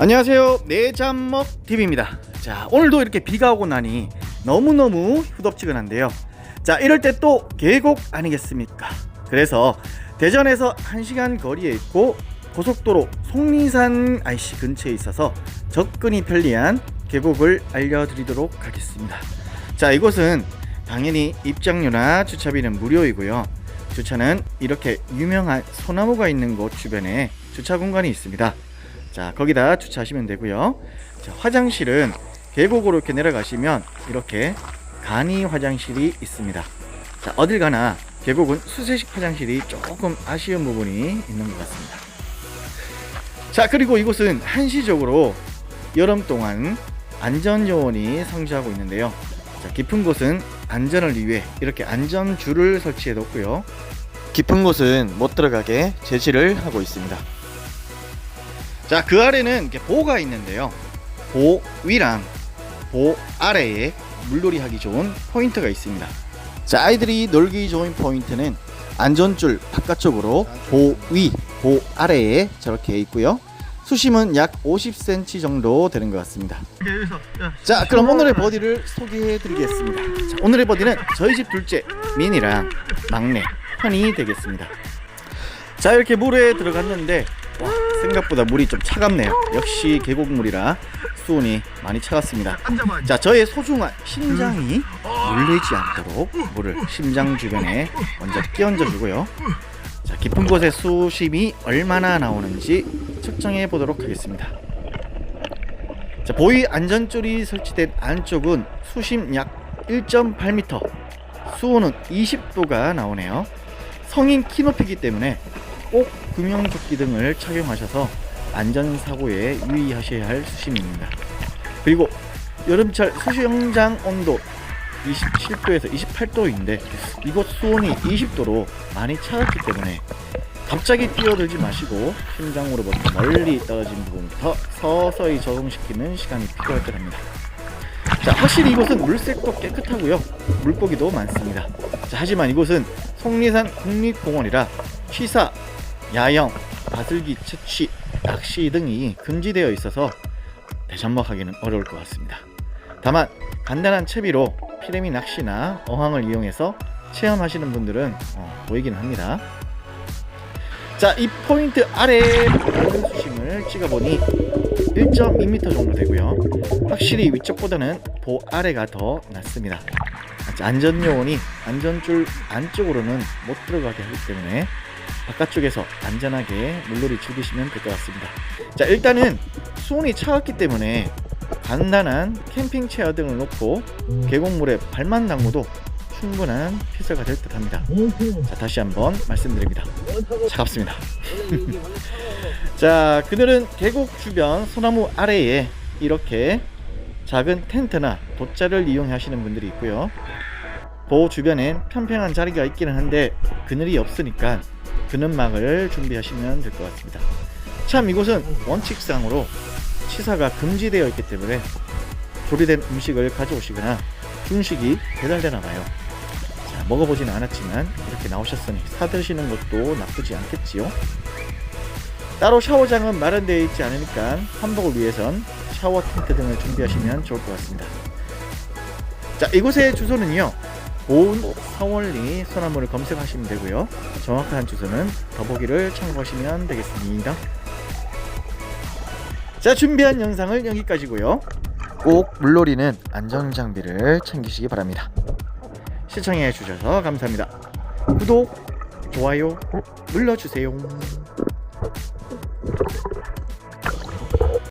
안녕하세요. 내잠먹 TV입니다. 자 오늘도 이렇게 비가 오고 나니 너무너무 후덥지근한데요. 자 이럴 때 또 계곡 아니겠습니까? 그래서 대전에서 1시간 거리에 있고 고속도로 속리산 IC 근처에 있어서 접근이 편리한 계곡을 알려드리도록 하겠습니다. 자 이곳은 당연히 입장료나 주차비는 무료이고요. 주차는 이렇게 유명한 소나무가 있는 곳 주변에 주차 공간이 있습니다 자 거기다 주차하시면 되고요. 자, 화장실은 계곡으로 이렇게 내려가시면 이렇게 간이 화장실이 있습니다. 자 어딜 가나 계곡은 수세식 화장실이 조금 아쉬운 부분이 있는 것 같습니다. 자 그리고 이곳은 한시적으로 여름 동안 안전요원이 상주하고 있는데요. 자, 깊은 곳은 안전을 위해 이렇게 안전줄을 설치해 놓고요. 깊은 곳은 못 들어가게 제지를 하고 있습니다 자, 그 아래는 이렇게 보가 있는데요. 보 위랑 보 아래에 물놀이 하기 좋은 포인트가 있습니다. 자, 아이들이 놀기 좋은 포인트는 안전줄 바깥쪽으로 보 위, 보 아래에 저렇게 있고요. 수심은 약 50cm 정도 되는 것 같습니다. 자, 그럼 오늘의 버디를 소개해 드리겠습니다. 자, 오늘의 버디는 저희 집 둘째 민이랑 막내 현이 되겠습니다. 자, 이렇게 물에 들어갔는데 와, 생각보다 물이 좀 차갑네요. 역시 계곡물이라 수온이 많이 차갑습니다. 자, 저의 소중한 심장이 물리지 않도록 물을 심장 주변에 먼저 끼얹어 주고요. 자, 깊은 곳의 수심이 얼마나 나오는지 측정해 보도록 하겠습니다. 자, 보이 안전줄이 설치된 안쪽은 수심 약 1.8m, 수온은 20도가 나오네요. 성인 키 높이기 때문에 꼭 구명조끼 등을 착용하셔서 안전사고에 유의하셔야 할 수심입니다. 그리고 여름철 수영장 온도 27도에서 28도인데 이곳 수온이 20도로 많이 차갑기 때문에 갑자기 뛰어들지 마시고 심장으로부터 멀리 떨어진 부분부터 서서히 적응시키는 시간이 필요할 듯합니다. 자, 확실히 이곳은 물색도 깨끗하고요. 물고기도 많습니다. 자, 하지만 이곳은 속리산 국립공원이라 취사, 야영, 바슬기 채취, 낚시 등이 금지되어 있어서 대접먹하기는 어려울 것 같습니다. 다만 간단한 채비로 피레미 낚시나 어항을 이용해서 체험하시는 분들은 어, 보이기는 합니다. 자, 이 포인트 아래에 보는 수심을 찍어보니 1.2m 정도 되고요. 확실히 위쪽보다는 보 아래가 더 낫습니다. 자, 안전 요원이 안전줄 안쪽으로는 못 들어가게 하기 때문에 바깥쪽에서 안전하게 물놀이 즐기시면 될 것 같습니다. 자, 일단은 수온이 차갑기 때문에 간단한 캠핑 체어 등을 놓고 계곡물에 발만 담궈도 충분한 피서가 될 듯 합니다. 자, 다시 한번 말씀드립니다. 차갑습니다. 자, 그들은 계곡 주변 소나무 아래에 이렇게 작은 텐트나 돗자를 이용하시는 분들이 있고요. 보호 주변엔 평평한 자리가 있기는 한데 그늘이 없으니까 그늘막을 준비하시면 될 것 같습니다. 참 이곳은 원칙상으로 취사가 금지되어 있기 때문에 조리된 음식을 가져오시거나 중식이 배달되나 봐요. 자, 먹어보지는 않았지만 이렇게 나오셨으니 사드시는 것도 나쁘지 않겠지요. 따로 샤워장은 마련되어 있지 않으니까 한복을 위해선 샤워 텐트 등을 준비하시면 좋을 것 같습니다. 자, 이곳의 주소는요. 보은 사월리 소나무를 검색하시면 되고요. 정확한 주소는 더보기를 참고하시면 되겠습니다. 자, 준비한 영상을 여기까지고요. 꼭 물놀이는 안전 장비를 챙기시기 바랍니다. 시청해 주셔서 감사합니다. 구독, 좋아요 눌러주세요.